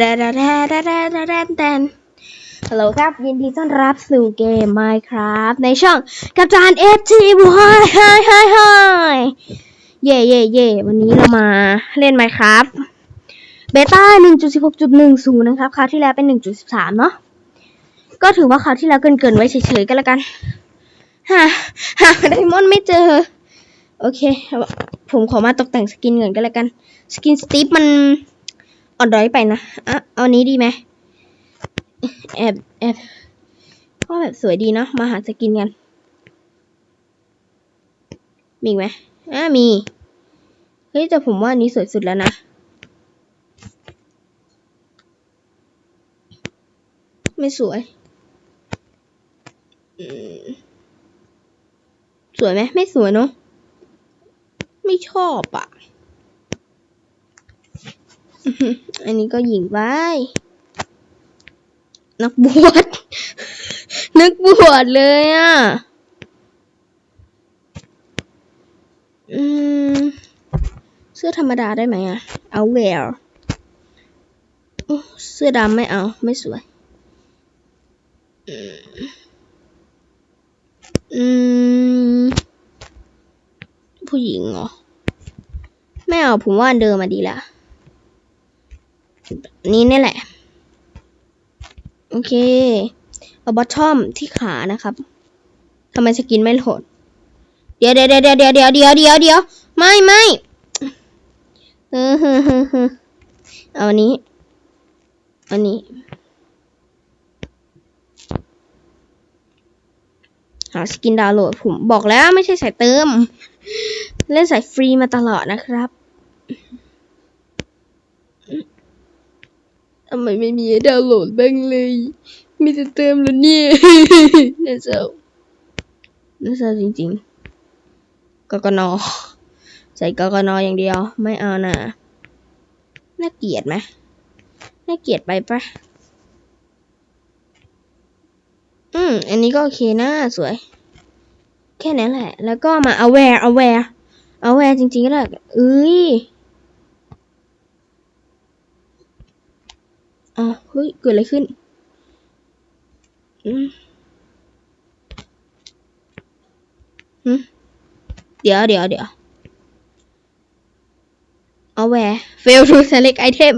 ดาดาดาดาดาดาดาดาฮัลโหลครับ ยินดีต้อนรับสู่เกม Minecraft ในช่องกับจาน FT บอยไฮไฮไฮเย่เย่เย่วันนี้เรามาเล่น Minecraft เบต้า 1.16.10 นะครับ คราวที่แล้วเป็น 1.13 เนาะก็ถือว่าคราวที่แล้วเกินเกินไว้เฉยๆก็แล้วกันหาหาไดมอนด์ไม่เจอ โอเค ผมขอมาตกแต่งสกินเงินก็แล้วกัน สกินสตีฟมัน อ่อนด้อยไปนะอะเอานี้ดีไหมแอบแอบก็แบบสวยดีเนาะมาหาสกินกัน มีไหมอะมี เฮ้ยแต่ผมว่าอันนี้สวยสุดแล้วนะ ไม่สวย สวยไหมไม่สวยเนาะไม่ชอบอะ อันนี้ก็หญิงไว้นักบวช นึกบวชเลยอะ อืม เสื้อธรรมดาได้ไหมอะ เอาแววเสื้อดำไม่เอา ไม่สวย อืม ผู้หญิงเหรอ ไม่เอา ผมว่าอันเดิมมาดีละ นี้นี่แหละ โอเค เอาบอททอมที่ขานะครับทำไมสกินไม่โหลด เดี๋ยวเดี๋ยวเดี๋ยวเดี๋ยวเดี๋ยวเดี๋ยวเดี๋ยวเดี๋ยวไม่ไม่เออฮึฮึฮึเอาอันนี้อันนี้ หาสกินดาวน์โหลดผมบอกแล้วไม่ใช่สายเติม เล่นสายฟรีมาตลอดนะครับ ทำไมไม่มีให้ดาวน์โหลดบ้างเลย มีแต่เติมแล้วเนี่ยน่าเศร้าน่าเศร้าจริงๆกกนใส่กกนอย่างเดียว ไม่เอาน่ะน่าเกลียดไหมน่าเกลียดไปปะอืม อันนี้ก็โอเคนะสวย แค่นั้นแหละ แล้วก็มา aware aware aware จริงๆก็ได้เอ้ย อ๋อเฮ้ย เกิดอะไรขึ้น อืมหืมเดี๋ยวเดี๋ยวเดี๋ยว aware fail to select item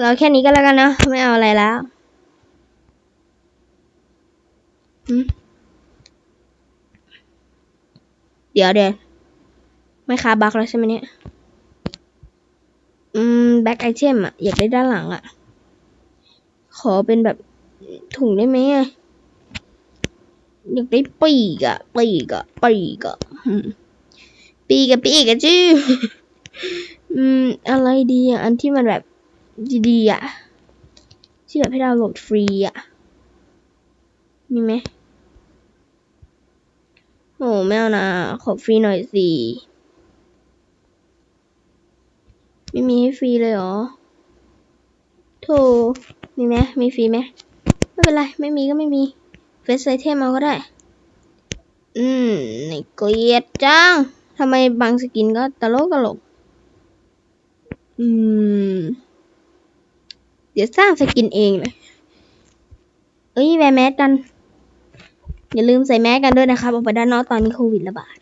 เราแค่นี้ก็แล้วกันเนะ ไม่เอาอะไรแล้วหืมเดี๋ยวเดี๋ยวไม่คาบักแล้วใช่ไหมเนี่ย อืมแบ็คไอเทมอะอยากได้ด้านหลังอะขอเป็นแบบถุงได้ไหมอะอยากได้ปีกอะปีกอะปีกอะปีกอะปีกอะจื้ออืมอะไรดีอะอันที่มันแบบดีๆอะที่แบบให้ดาวน์โหลดฟรีอะมีไหมโอ้ไม่เอานะขอฟรีหน่อยสิ ไม่มีให้ฟรีเลยเหรอโธ่มีไหมมีฟรีไหมไม่เป็นไร ไม่มีก็ไม่มีเฟซไซเทมเอาก็ได้ อืมไม่เกลียดจังทำไมบางสกินก็ตลกตลก อืม เดี๋ยวสร้างสกินเองเลย เอ้ยแวร์แมสกัน อย่าลืมใส่แมสกันด้วยนะครับออกไปด้านนอกตอนนี้โควิดระบาด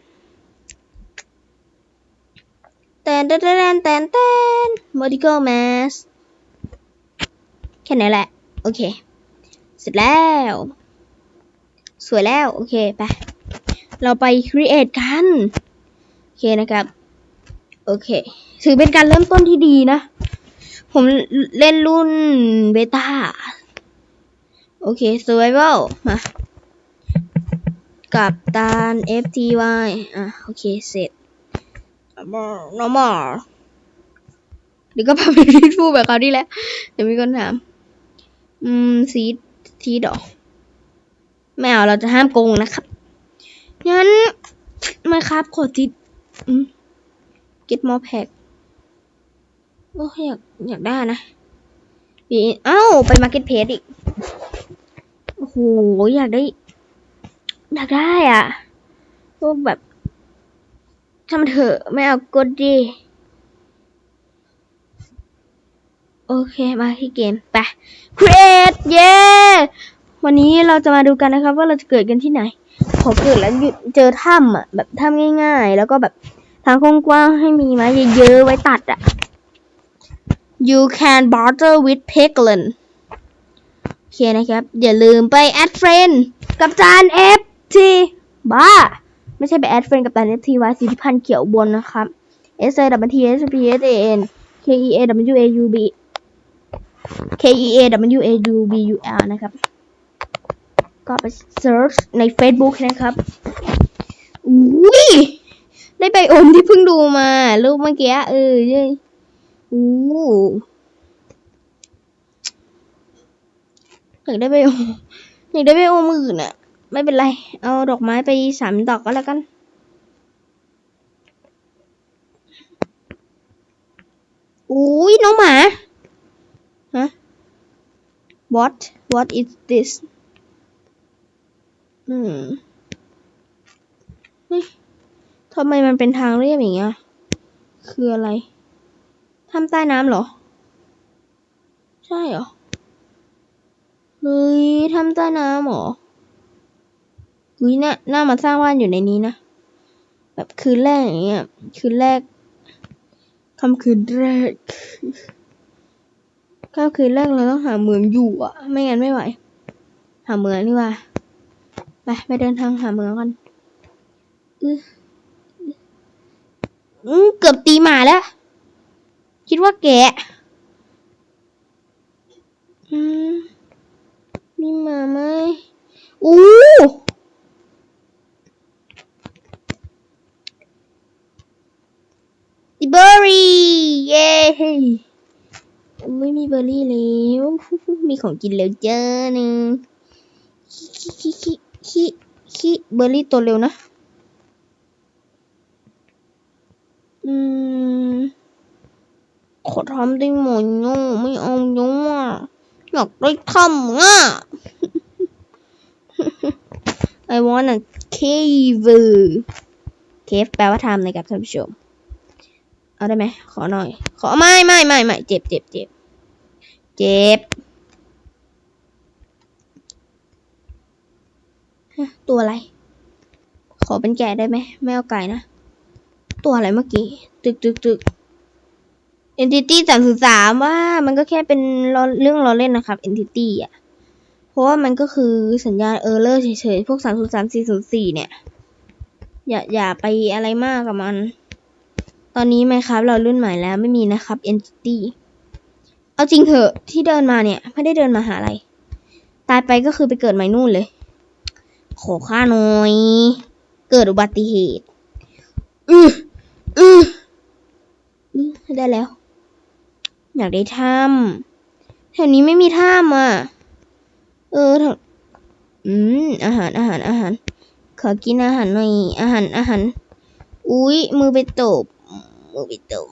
แตนแตนแตนแตนแตน medical mask แค่นี้แหละ โอเค เสร็จแล้ว สวยแล้ว โอเค ไป เราไป create กัน โอเคนะครับ โอเค ถือเป็นการเริ่มต้นที่ดีนะ ผมเล่นรุ่นเบต้า โอเค survival มากับตาน FTY อะ โอเค เสร็จ normal เดี๋ยวก็พาไปรีดฟูแบบเขาวที่แล้วเดี๋ยวมีคนถาม อืมซีดซีดอกไม่เอาเราจะห้ามโกงนะครับ งั้นมาครับขอทิดอืม get more pack โอ้อยากอยากได้นะอีเอ้า ไป market place อีก โอ้โห อยากได้ อยากได้อะพวกแบบ ทำเถอะ ไม่เอากดดี โอเค มาที่เกม ไป create เย้ วันนี้เราจะมาดูกันนะครับ ว่าเราจะเกิดกันที่ไหน ขอเกิดแล้วเจอถ้ำอะ แบบถ้ำง่าย ๆ แล้วก็แบบทางกว้างๆให้มีไม้เยอะๆไว้ตัดอะ you can barter with Peglin โอเคนะครับ อย่าลืมไป add friend กับจาน FT บ้า ไม่ใช่ไป add friend กับจาน FT ไว้สิทธิพันธ์เขียวบนนะครับ S A W T S P S A N K E A W A U B K E A W A U B U L นะครับ ก็ไป search ใน Facebook นะครับอุ้ยได้ไบโอมที่เพิ่งดูมารูปเมื่อกี้เออเย้ยอู้อยากได้ไบโอมอยากได้ไบโอมอื่นอะ ไม่เป็นไร เอาดอกไม้ไปสามดอกก็แล้วกัน อุ้ยน้องหมา ฮะ what what is this อืมทำไมมันเป็นทางเรียบอย่างเงี้ย คืออะไรถ้ำใต้น้ำเหรอ ใช่เหรอ เฮ้ยถ้ำใต้น้ำเหรอ เฮ้ยน่าน่ามาสร้างบ้านอยู่ในนี้นะ แบบคืนแรกอย่างเงี้ย คืนแรกค่ำคืนแรกค่ำคืนแรกเราต้องหาเมืองอยู่อะ ไม่งั้นไม่ไหว หาเมืองดีกว่า ไปไปเดินทางหาเมืองกันอือเกือบตีหมาแล้ว คิดว่าแกะอืมมีหมาไหมอู้ เบอร์รี่เย้ไม่มีเบอร์รี่แล้วมีของกินแล้วเจ้าหนึ่งขี้ขี้ขี้ขี้เบอร์รี่ตัวเร็วนะ อืม ขอทำได้หมดเนาะไม่เอาเนาะอยากได้ทำอะ I want a cave cave แปลว่าทำนะครับท่านผู้ชม เอาได้ไหม ขอหน่อย ขอไม่ไม่ไม่ไม่เจ็บเจ็บเจ็บเจ็บตัวอะไร ขอเป็นแกะได้ไหม ไม่เอาไก่นะ ตัวอะไรเมื่อกี้ ตึกตึกตึก entity สามสิบสามว่า มันก็แค่เป็นเรื่องล้อเล่นนะครับ entity อะ เพราะว่ามันก็คือสัญญาณเออร์เลอร์เฉยๆ พวกสามศูนย์สามสี่ศูนย์สี่เนี่ย อย่าอย่าไปอะไรมากกับมัน ตอนนี้ไหมครับเรารุ่นใหม่แล้วไม่มีนะครับ entity เอาจริงเถอะที่เดินมาเนี่ย ไม่ได้เดินมาหาอะไร ตายไปก็คือไปเกิดใหม่นู่นเลย ขอค่าหน่อย เกิดอุบัติเหตุอืออืออือได้แล้ว อยากได้ถ้ำแถวนี้ไม่มีถ้ำอะ เออแถวอืม อาหารอาหารอาหาร ขอกินอาหารหน่อย อาหารอาหาร อุ้ยมือไปตบ มือไปตบ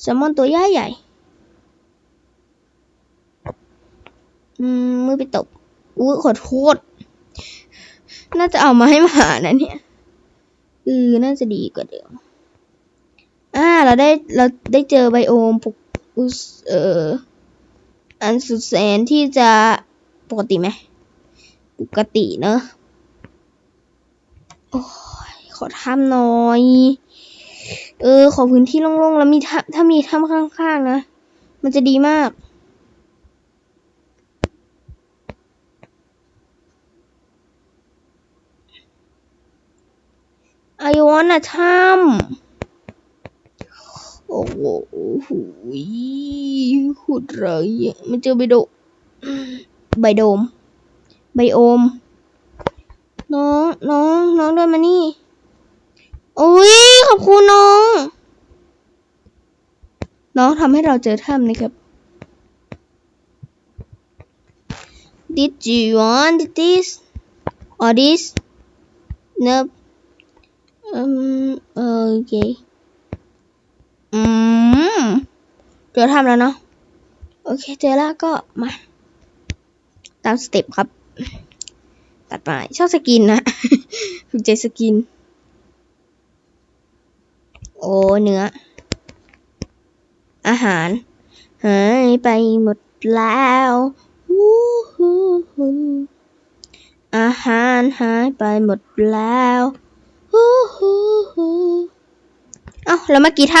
แซลมอนตัวใหญ่ใหญ่อืมมือไปตบอุ้ยขอโทษ น่าจะเอามาให้หมานะเนี่ยเออน่าจะดีกว่าเดิม อ่า เราได้ เราได้เจอไบโอมปกอุสเอ่อ อันสุดแสนที่จะปกติไหม ปกติเนอะ โอ้ย ขอทำหน่อย เออ ขอพื้นที่โล่งๆ แล้วมีถ้ำถ้ามีถ้ำข้างๆ นะ มันจะดีมาก I want a ถ้ำโอ้โหหูยขุดไรอะมันเจอไบโดไบโดม ไบโอม น้อง น้อง น้องเดินมานี่ อุ้ยขอบคุณน้อง น้องทำให้เราเจอถ้ำนะครับ Did you want this or this? Nope. อืมโอเคอืมเจอทำแล้วเนาะโอเคเจอแล้วก็มา ตามสเต็ปครับ ตัดไปชอบสกินนะถูกใจสกิน โอ้เนื้อ อาหารหายไปหมดแล้ววู้ฮูฮูอาหารหายไปหมดแล้ววู้ฮูฮูเอ้าแล้วเมื่อกี้ท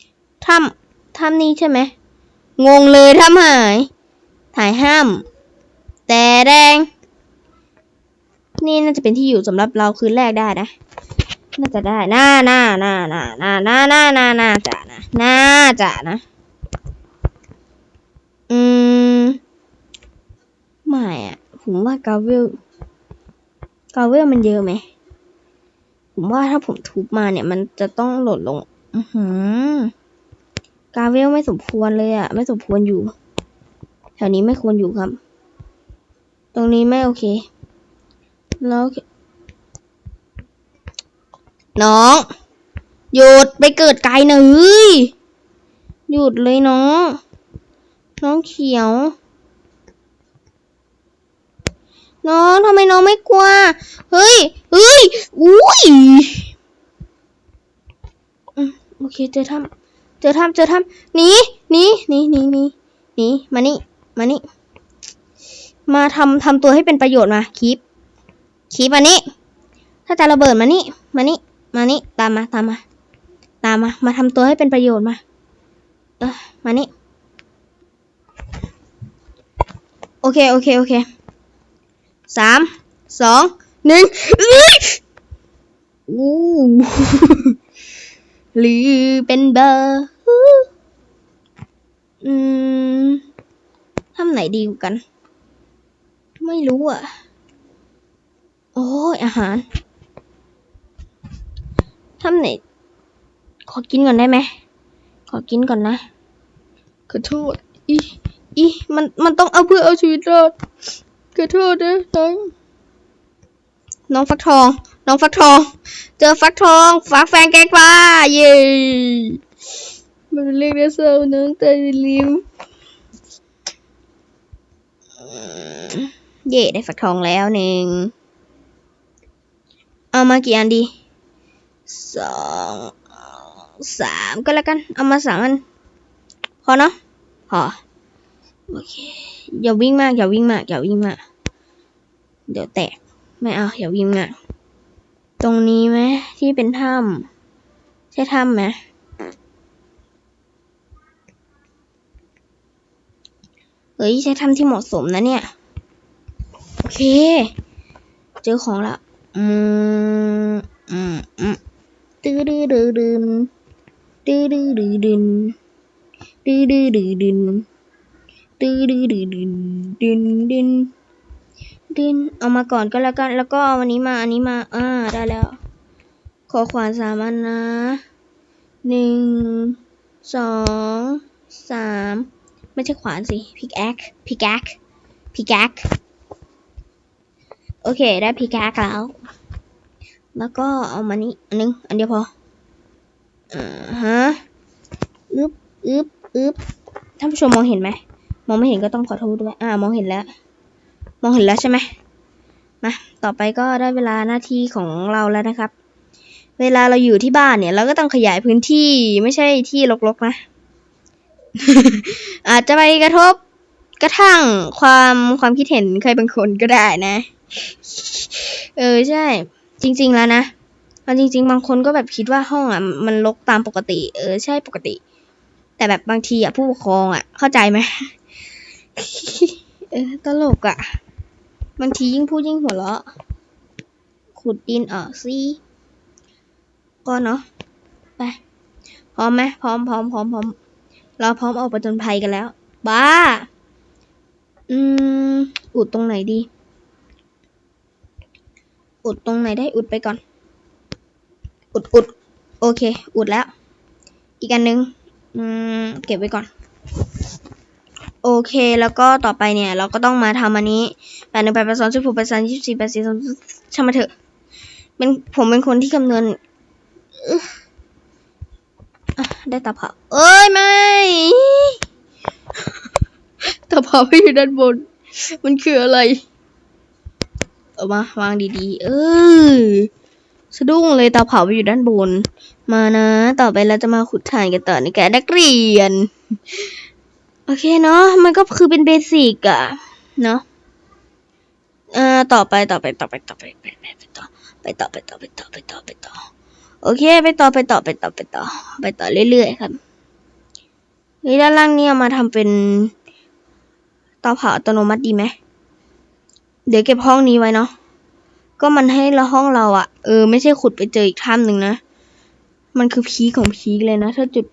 ำทำทำนี่ใช่ไหมงงเลยทำหาย ถ่ายห้าม แต่แดง นี่น่าจะเป็นที่อยู่สำหรับเราคืนแรกได้นะ น่าจะได้น่าน่าน่าน่าน่าน่าน่าน่าน่าจะนะน่าจะนะ อืม ไม่อะผมว่ากาเวลกาเวลมันเยอะไหม ผมว่าถ้าผมทุบมาเนี่ย มันจะต้องหล่นลง อือหือกาเวลไม่สมควรเลยอะไม่สมควรอยู่ แถวนี้ไม่ควรอยู่ครับ ตรงนี้ไม่โอเค แล้ว น้อง หยุดไปเกิดไกลหน่อยหยุดเลยน้อง น้องเขียว น้องทำไมน้องไม่กลัว เฮ้ย เฮ้ย อุ้ยโอเคเจอถ้ำเจอถ้ำเจอถ้ำหนีหนีหนีหนีหนีหนีมานี่ มานี่ มาทำทำตัวให้เป็นประโยชน์มาคลิปคลิปมานี่ ถ้าจะระเบิดมานี่ มานี่ มานี่ตามมาตามมา ตามมา มาทำตัวให้เป็นประโยชน์มาเออมานี่ โอเค โอเค โอเคสามสองหนึ่งอู้หรือเป็นเบอร์อืมทำไหนดีกว่ากัน ไม่รู้อะ โอ้ยอาหาร ทำไหน ขอกินก่อนได้ไหม ขอกินก่อนนะ ขอโทษ อีอีมันมันต้องเอาเพื่อเอาชีวิตรอด ขอโทษนะน้องน้องฟักทอง น้องฟักทอง เจอฟักทองฟักแฟนแกงปลาเย้มันเป็นเรื่องน่าเศร้าน้องแต่ลิมเย่ได้ฟักทองแล้วหนึ่ง เอามากี่อันดี สองสามก็แล้วกัน เอามาสามอัน พอเนาะพอโอเคอย่าวิ่งมากอย่าวิ่งมากอย่าวิ่งมาก เดี๋ยวแตก ไม่เอาอย่าวิ่งมาก ตรงนี้ไหมที่เป็นถ้ำใช่ถ้ำไหมเฮ้ยใช่ถ้ำที่เหมาะสมนะเนี่ย โอเค เจอของละอืมอืมอืม ตื้อดื้อดื้อดึนตื้อดื้อดื้อดึนตื้อดื้อดื้อดึนตื้อดื้อดื้อดึนดึนดึนดึนเอามาก่อนก็แล้วกัน แล้วก็เอาอันนี้มาอันนี้มาอ่าได้แล้ว ขอขวานสามอันนะหนึ่งสองสามไม่ใช่ขวานสิพิกแอคพิกแอคพิกแอคโอเค ได้พิกแอคแล้ว แล้วก็เอามานี่อันนึง อันเดียวพออ่าฮะอึบอึบอึบท่านผู้ชมมองเห็นไหม มองไม่เห็นก็ต้องขอโทษด้วย อ่า มองเห็นแล้ว มองเห็นแล้วใช่ไหมมา ต่อไปก็ได้เวลาหน้าที่ของเราแล้วนะครับ เวลาเราอยู่ที่บ้านเนี่ย เราก็ต้องขยายพื้นที่ไม่ใช่ที่รกๆนะ อาจจะไปกระทบกระทั่งความความคิดเห็นใครบางคนก็ได้นะ เออใช่ จริง ๆ แล้วนะเอาจริง ๆ บางคนก็แบบคิดว่าห้องอะมันรกตามปกติ เออใช่ปกติ แต่แบบบางทีอะผู้ปกครองอะ เข้าใจไหมเออตลกอะบางทียิ่งพูดยิ่งหัวเราะขุดดินออกสิก็เนาะไปพร้อมไหมพร้อมพร้อมพร้อมพร้อมเราพร้อมออกประจนภัยกันแล้ว บ้า อืมอุดตรงไหนดี อุดตรงไหนได้อุดไปก่อน อุดอุดโอเค อุดแล้ว อีกอันนึงอืมเก็บไว้ก่อน โอเคแล้วก็ต่อไปเนี่ย เราก็ต้องมาทำอันนี้แปดหนึ่งแปดแปดสองสิบหกแปดสามยี่สิบสี่แปดสี่สองช่างมาเถอะเป็นผมเป็นคนที่คำนวณได้ตาเผาเอ้ยไม่ตาเผาไม่อยู่ด้านบน มันคืออะไร เอามาวางดีๆ เออสะดุ้งเลยเตาเผาไปอยู่ด้านบน มานะ ต่อไปเราจะมาขุดถ่านกันต่อในแกนักเรียน โอเคเนาะมันก็คือเป็นเบสิกอะเนาะอ่าต่อไปต่อไปต่อไปต่อไปไปไปต่อไปต่อไปต่อไปต่อไปต่อไปต่อโอเค ไปต่อไปต่อไปต่อไปต่อ ไปต่อเรื่อยๆครับนี่ด้านล่างนี่ยมาทำเป็นเตาเผาอัตโนมัติดีไหม เดี๋ยวเก็บห้องนี้ไว้เนาะ ก็มันให้เราห้องเราอะเออไม่ใช่ขุดไปเจออีกถ้ำหนึ่งนะ มันคือพีของพีเลยนะ ถ้าจุด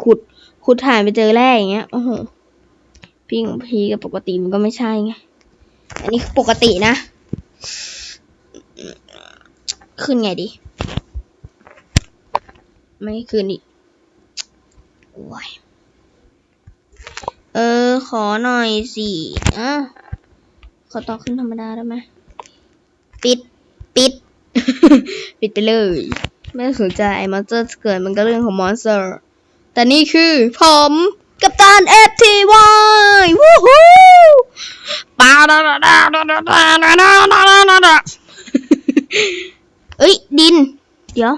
ขุดขุดถ่านไปเจอแร่อย่างเงี้ย โอ้โห พีของพีกับปกติมันก็ไม่ใช่ไง อันนี้คือปกตินะ ขึ้นไงดี ไม่ขึ้นอีกโอ้ยเออ ขอหน่อยสิอะ ขอต่อขึ้นธรรมดาได้ไหมปิด ปิด ปิดไปเลย ไม่สนใจมอนสเตอร์เกิดมันก็เรื่องของมอนสเตอร์ แต่นี่คือผมกับตาน FTY วู้ฮู้ปาดาดาดาดาดาดาดาดาดาดาดาเอ้ย ดิน เดี๋ยว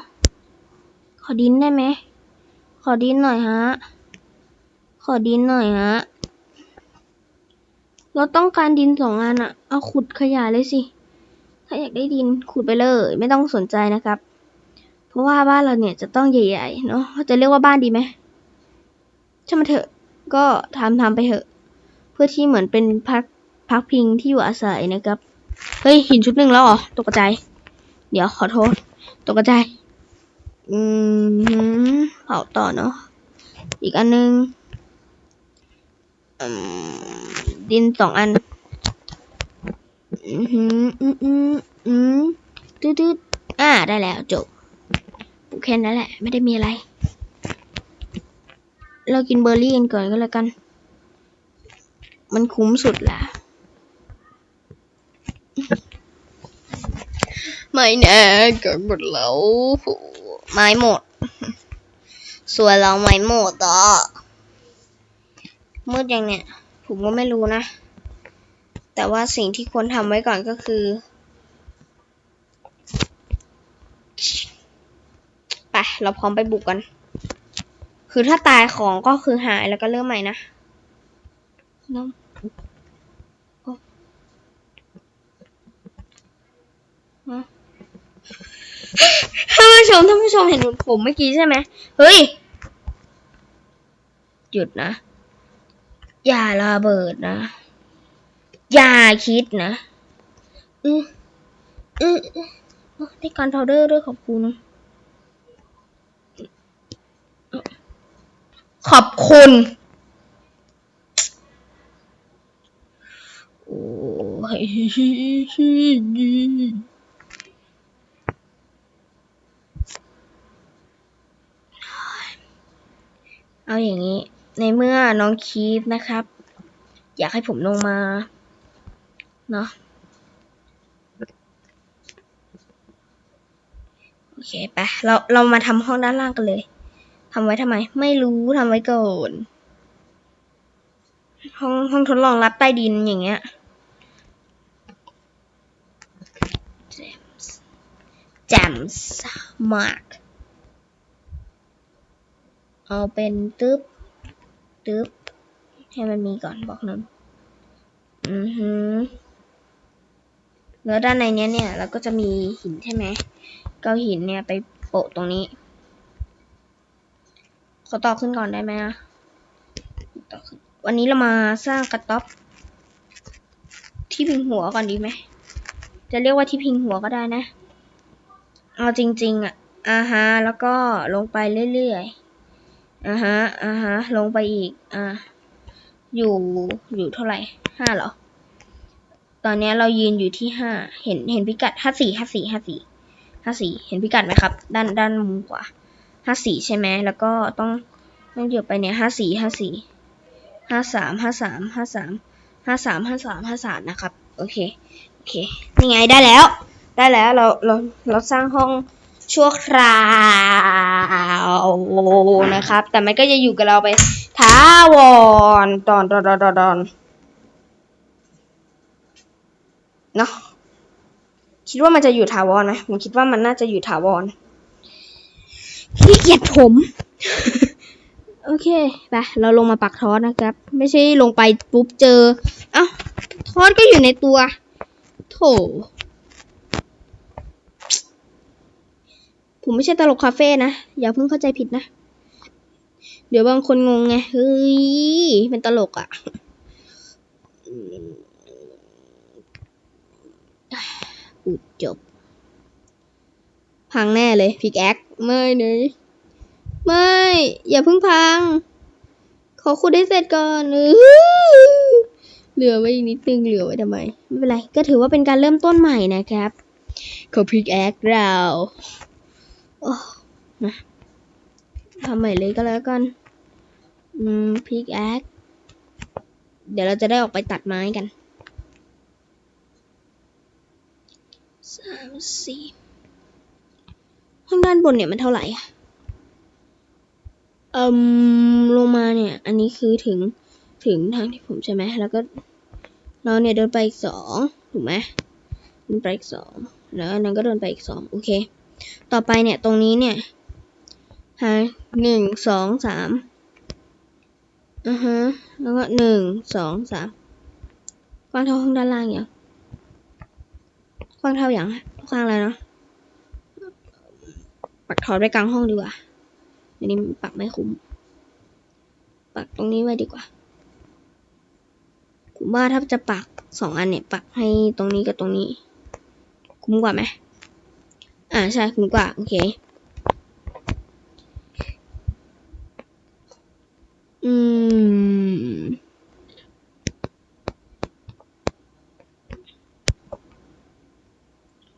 ขอดินได้ไหม ขอดินหน่อยฮะ ขอดินหน่อยฮะ เราต้องการดินสองอันอะเอาขุดขยายเลยสิ ถ้าอยากได้ดินขุดไปเลย ไม่ต้องสนใจนะครับ เพราะว่าบ้านเราเนี่ยจะต้องใหญ่ๆเนาะจะเรียกว่าบ้านดีไหมช่างมันเถอะ ก็ทำทำไปเถอะ เพื่อที่เหมือนเป็นพักพักพิงที่อยู่อาศัยนะครับ เฮ้ยหินชุดหนึ่งแล้วเหรอตกใจ เดี๋ยวขอโทษ ตกใจ อืมเผาต่อเนาะ อีกอันนึงอืม ดินสองอัน อืมอืมอืมอืมอืมตืดตืดอ่าได้แล้วจบปลูกแค่นั้นแหละ ไม่ได้มีอะไร เรากินเบอร์รี่กันก่อนก็แล้วกัน มันคุ้มสุดละไม่แน่เกิดหมดแล้วไม้หมด ส่วนเราไม้หมดอะมืดยังเนี่ย ผมก็ไม่รู้นะ แต่ว่าสิ่งที่ควรทำไว้ก่อนก็คือ ไป เราพร้อมไปบุกกัน คือถ้าตายของก็คือหายแล้วก็เริ่มใหม่นะน้ำโอ้ฮะท่านผู้ชมท่านผู้ชมเห็นผมเมื่อกี้ใช่ไหมเฮ้ย หยุดนะ อย่าระเบิดนะ อย่าคิดนะ อืออือได้การพาวเดอร์ด้วยขอบคุณ ขอบคุณโอ้ยเอาอย่างนี้ ในเมื่อน้องคีฟนะครับ อยากให้ผมลงมา เนาะโอเคไปเราเรามาทำห้องด้านล่างกันเลยทำไว้ทำไม ไม่รู้ทำไว้ก่อนห้องห้องทดลองรับใต้ดินอย่างเงี้ย Gems Gems Mark เอาเป็นตึ๊บ ตึ๊บให้มันมีก่อนบอกหนึ่งอือฮึแล้วด้านในเนี้ยเนี่ยเราก็จะมีหินใช่ไหมก็เอาหินเนี่ยไปโปะตรงนี้ ขอต่อขึ้นก่อนได้ไหมอะวันนี้เรามาสร้างกระต๊อบที่พิงหัวก่อนดีไหม จะเรียกว่าที่พิงหัวก็ได้นะ เอาจริง ๆ อะอาฮะแล้วก็ลงไปเรื่อยๆ อ่าฮะอ่าฮะลงไปอีก อ่า อยู่ อยู่เท่าไหร่ห้าเหรอ ตอนนี้เรายืนอยู่ที่ห้า เห็น เห็นพิกัดห้าสี่ห้าสี่ห้าสี่ห้าสี่ เห็นพิกัดไหมครับ ด้าน ด้านมุมขวาห้าสี่ใช่ไหม แล้วก็ต้อง ต้องเหยียบไปเนี่ยห้าสี่ห้าสี่ ห้าสาม ห้าสาม ห้าสาม ห้าสาม ห้าสาม ห้าสามนะครับ โอเค โอเค นี่ไงได้แล้ว ได้แล้ว เรา เรา เราสร้างห้อง ชั่วคราวนะครับ แต่มันก็จะอยู่กับเราไปท้าวอนตอนตอนตอนตอนเนาะคคิดว่ามันจะอยู่ถาวรไหมผมคิดว่ามันน่าจะอยู่ถาวรขี้เกียจผม โอเคไปเราลงมาปักทอสนะครับ ไม่ใช่ลงไปปุ๊บเจอ เอ้าทอสก็อยู่ในตัว โถ ผมไม่ใช่ตลกคาเฟ่นะ อย่าเพิ่งเข้าใจผิดนะ เดี๋ยวบางคนงงไง เฮ้ย เป็นตลกอะ่ะ อุดจบ พังแน่เลยพิกแอคไม่เนยไม่ อย่าเพิ่งพัง ขอขุดให้เสร็จก่อนอื้อเหลือไว้อีกนิดนึงเหลือไว้ทำไม ไม่เป็นไร ก็ถือว่าเป็นการเริ่มต้นใหม่นะครับ ขอพิกแอคเรา โอ้นะทำใหม่เลยก็แล้วกัน อืมพิกแอคเดี๋ยวเราจะได้ออกไปตัดไม้กันสามสี่ห้องด้านบนเนี่ยมันเท่าไหร่อะเอ่มลงมาเนี่ย อันนี้คือถึงถึงทางที่ผมใช่ไหม แล้วก็เราเนี่ยเดินไปอีกสองถูกไหมเดินไปอีกสองแล้วอันนั้นก็เดินไปอีกสองโอเค ต่อไปเนี่ยตรงนี้เนี่ยฮะหนึ่งสองสามอ่าฮะแล้วก็หนึ่งสองสามกว้างเท่าห้องด้านล่างอย่างกว้างเท่าอย่างกว้างแล้วเนาะปักถอดไว้กลางห้องดีกว่าอันนี้ปักไม่คุ้ม ปักตรงนี้ไว้ดีกว่าผมว่าถ้าจะปักสองอันเนี่ย ปักให้ตรงนี้กับตรงนี้ คุ้มกว่าไหม อ่าใช่คุ้มกว่า โอเค อืม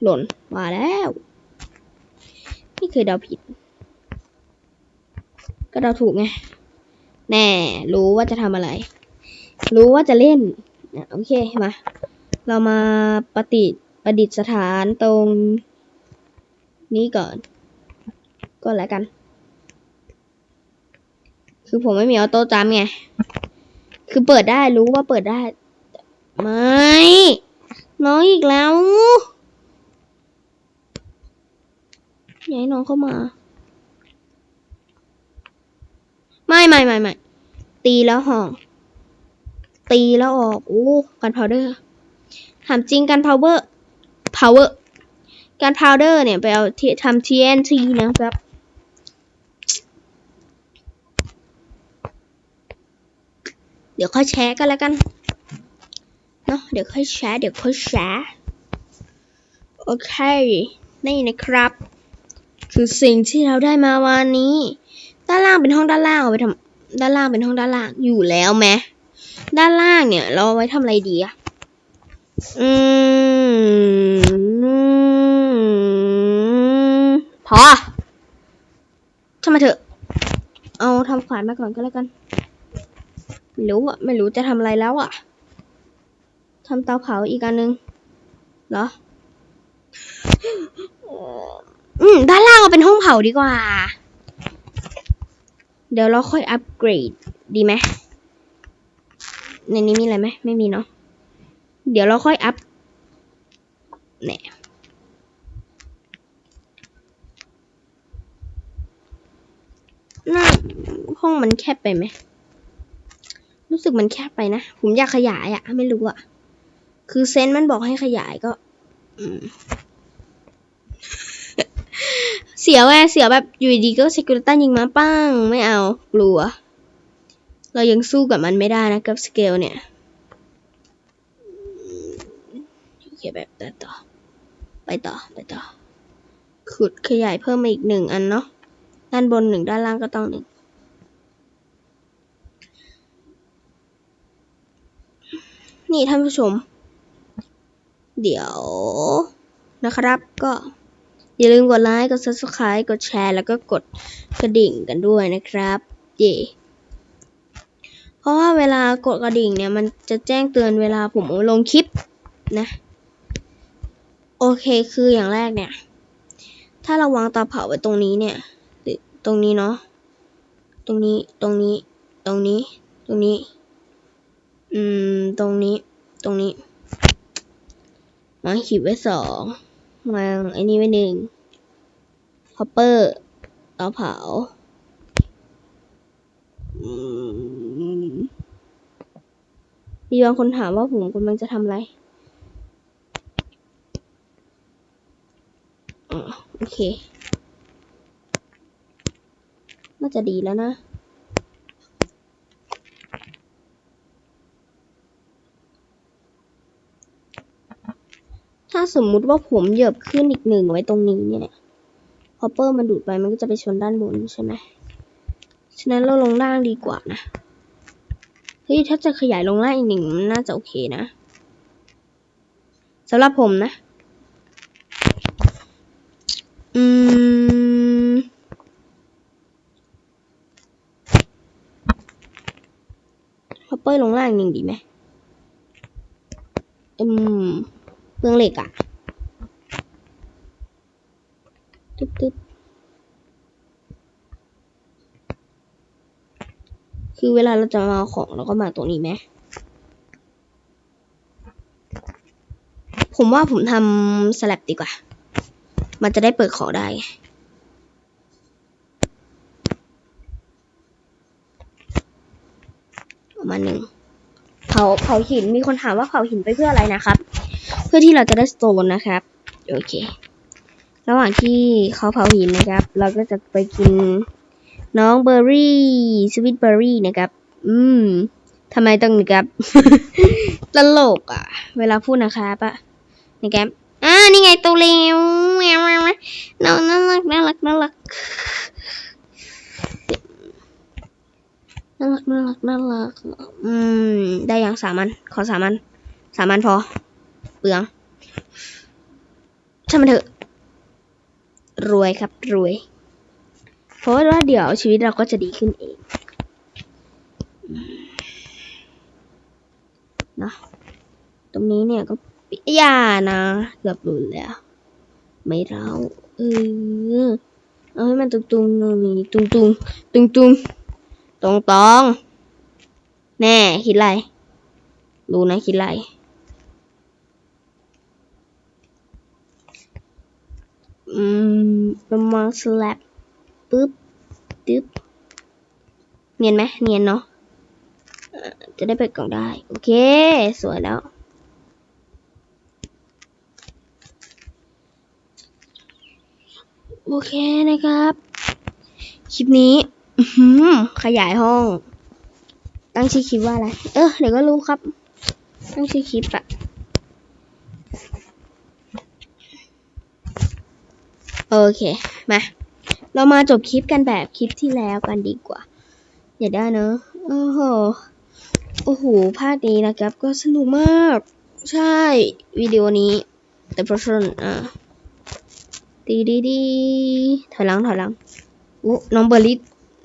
หล่น มาแล้ว นี่เคยเดาผิด ก็เดาถูกไง แน่ รู้ว่าจะทำอะไร รู้ว่าจะเล่น โอเค มา เรามาปฏิประดิษฐานตรง นี้ก่อน ก็แล้วกัน คือผมไม่มีออโต้จัมไง คือเปิดได้รู้ว่าเปิดได้ ไม่ น้องอีกแล้วอยาให้น้องเข้ามา ไม่ไม่ไม่ไม่ตีแล้วห่อตีแล้วออก โอ้ กันพาวเดอร์ ถามจริงกันพาวเวอร์ พาวเวอร์ การพาวเดอร์เนี่ยไปเอาที่ทำ TNT นะครับ เดี๋ยวค่อยแชร์กันแล้วกัน เนาะเดี๋ยวค่อยแชร์เดี๋ยวค่อยแชร์โอเค นี่นะครับ คือสิ่งที่เราได้มาวันนี้ ด้านล่างเป็นห้องด้านล่างเอาไปทำด้านล่างเป็นห้องด้านล่างอยู่แล้วไหมด้านล่างเนี่ย เราเอาไว้ทำอะไรดีอะอืม พอทำไมเถอะ เอาทำขวานมาก่อนก็แล้วกัน ไม่รู้อะไม่รู้จะทำอะไรแล้วอะทำเตาเผาอีกอันนึง เหรอ อืม ด้านล่างเอาเป็นห้องเผาดีกว่า เดี๋ยวเราค่อยอัปเกรดดีไหม ในนี้มีอะไรไหม ไม่มีเนาะ เดี๋ยวเราค่อยอัพเนี่ย น่าห้องมันแคบไปไหม รู้สึกมันแคบไปนะ ผมอยากขยายอะไม่รู้อะคือเซนส์มันบอกให้ขยายก็อืมเสียวไงเสียวแบบอยู่ดีก็ s ซ c u r i t y ยิงมาป้างไม่เอากลัว เรายังสู้กับมันไม่ได้นะกับสเกลเนี่ยโอเคแบบต่อ ไปต่อ ไปต่อ ขุดขยายเพิ่มมาอีกหนึ่งอันเนาะ ด้านบนหนึ่งด้านล่างก็ต้องหนึ่งนี่ท่านผู้ชม เดี๋ยวนะครับก็อย่าลืมกดไลค์ กด subscribe กดแชร์ แล้วก็กดกระดิ่งกันด้วยนะครับ เย่เพราะว่าเวลากดกระดิ่งเนี่ย มันจะแจ้งเตือนเวลาผมลงคลิปนะ โอเคคืออย่างแรกเนี่ย ถ้าเราวางเตาเผาไว้ตรงนี้เนี่ย ตรงนี้เนาะ ตรงนี้ ตรงนี้ ตรงนี้ ตรงนี้ อืม ตรงนี้ ตรงนี้วางขีดไว้สองวางไอ้นี่ไว้หนึ่งฮอปเปอร์เตาเผาอืมมีบางคนถามว่าผมกำลังจะทำอะไรอ๋อโอเค น่าจะดีแล้วนะ ถ้าสมมุติว่าผมเหยียบขึ้นอีกหนึ่งไว้ตรงนี้เนี่ยฮอเปอร์มันดูดไปมันก็จะไปชนด้านบนใช่ไหมฉะนั้นเราลงล่างดีกว่านะ เฮ้ยถ้าจะขยายลงล่างอีกหนึ่งมันน่าจะโอเคนะสำหรับผมนะ อืม ฮอ ปเปอร์ลงล่างหนึ่งดีไหมอืมเปลืองเหล็กอะตึ๊บตึ๊บคือเวลาเราจะมาเอาของเราก็มาตรงนี้ไหม ผมว่าผมทำสลับดีกว่า มันจะได้เปิดของได้ ไงประมาณหนึ่งเผาเผาหินมีคนถามว่าเผาหินไปเพื่ออะไรนะครับ เพื่อที่เราจะได้สโตนนะครับ โอเค ระหว่างที่เขาเผาหินนะครับ เราก็จะไปกินน้องเบอร์รี่สวิตเบอร์รี่นะครับ อืมทำไมต้องนะครับตลกอะ เวลาพูดนะครับอะนะครับอ่านี่ไงตัวเร็วแมวแมวแมวน้องน่ารักน่ารักน่ารัก น่ารักน่ารักน่ารัก อืม ได้ย่างสามันขอสามันสามันพอ เปลืองช่างมันเถอะ รวยครับ รวย เพราะว่าเดี๋ยวชีวิตเราก็จะดีขึ้นเองเนาะตรงนี้เนี่ยก็ปิอย่านะเกือบหลุดแล้ว ไม่เล่าเออเอาให้มันตุงตุงๆหน่อยตุงตุงตุงตุง ตรงตองแน่คิดไรรู้นะคิดไรอืมประมาณสลับปึ๊บปึ๊บเนียนไหมเนียนเนาะจะได้เปิดกล่องได้ โอเค สวยแล้ว โอเคนะครับ คลิปนี้ ขยายห้อง ตั้งชื่อคลิปว่าอะไร เออ เดี๋ยวก็รู้ครับ ตั้งชื่อคลิปอะโอเค มา เรามาจบคลิปกันแบบคลิปที่แล้วกันดีกว่า อย่าได้เนอะโอ้โห โอ้โห ภาคนี้นะครับ ก็สนุกมาก ใช่ วิดีโอนี้ แต่เพราะฉะนั้นอ่ดีดีดีถอยหลังถอยหลังอู้น้องเบอร์รี่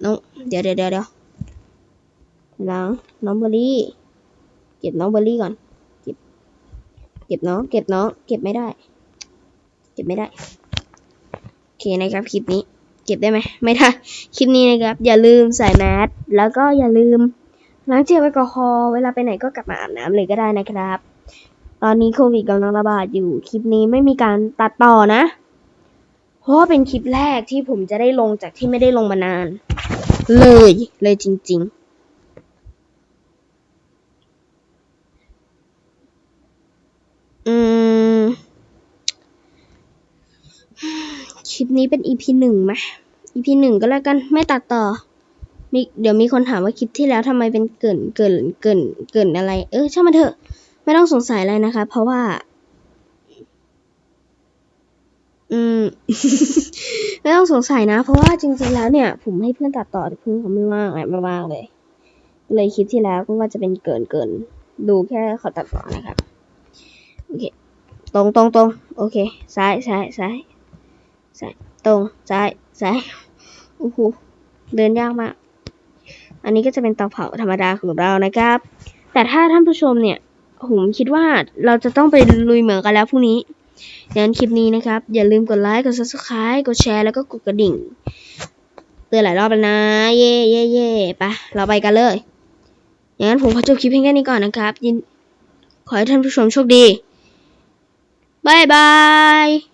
น้อง เดี๋ยวเดี๋ยวเดี๋ยวเดี๋ยวถองน้องเบอร์รี่ เก็บน้องเบอร์รี่ก่อน เก็บ เก็บน้อง เก็บน้อง เก็บไม่ได้ เก็บไม่ได้ โอเคนะครับคลิปนี้ เก็บได้ไหม ไม่ได้ คลิปนี้นะครับ อย่าลืมใส่แมสแล้วก็อย่าลืมล้างเจลแอลกอฮอล์เวลาไปไหนก็กลับมาอาบน้ำเลยก็ได้นะครับ ตอนนี้โควิดกำลังระบาดอยู่ คลิปนี้ไม่มีการตัดต่อนะ เพราะเป็นคลิปแรกที่ผมจะได้ลงจากที่ไม่ได้ลงมานาน เลย เลยจริงๆอืมคลิปนี้เป็น EP หนึ่งไหม EP หนึ่งก็แล้วกันไม่ตัดต่อมีเดี๋ยวมีคนถามว่าคลิปที่แล้วทำไมเป็นเกินเกินเกินเกินอะไร เออช่างมันเถอะ ไม่ต้องสงสัยอะไรนะคะ เพราะว่า อืม ไม่ต้องสงสัยนะ เพราะว่าจริงๆแล้วเนี่ย ผมให้เพื่อนตัดต่อแต่เพื่อนเขาไม่ว่างอะไม่ว่างเลย เลยคลิปที่แล้วก็ว่าจะเป็นเกินเกินดูแค่เขาตัดต่อนะครับโอเคตรงตรงตรงโอเค ซ้ายซ้ายซ้ายซ้ายตรงซ้ายซ้ายโอ้โหเดินยากมาก อันนี้ก็จะเป็นเตาเผาธรรมดาของเรานะครับ แต่ถ้าท่านผู้ชมเนี่ยผมคิดว่าเราจะต้องไปลุยเหมืองกันแล้วพรุ่งนี้ งนั้นคลิปนี้นะครับ อย่าลืมกดไลค์กด subscribe กดแชร์แล้วก็กดกระดิ่ง เตือนหลายรอบแล้วนะ เย่เย่เย่ไปเราไปกันเลยอย่างนั้นผมขอจบคลิปเพียงแค่นี้ก่อนนะครับยินขอให้ท่านผู้ชมโชคดีบายบาย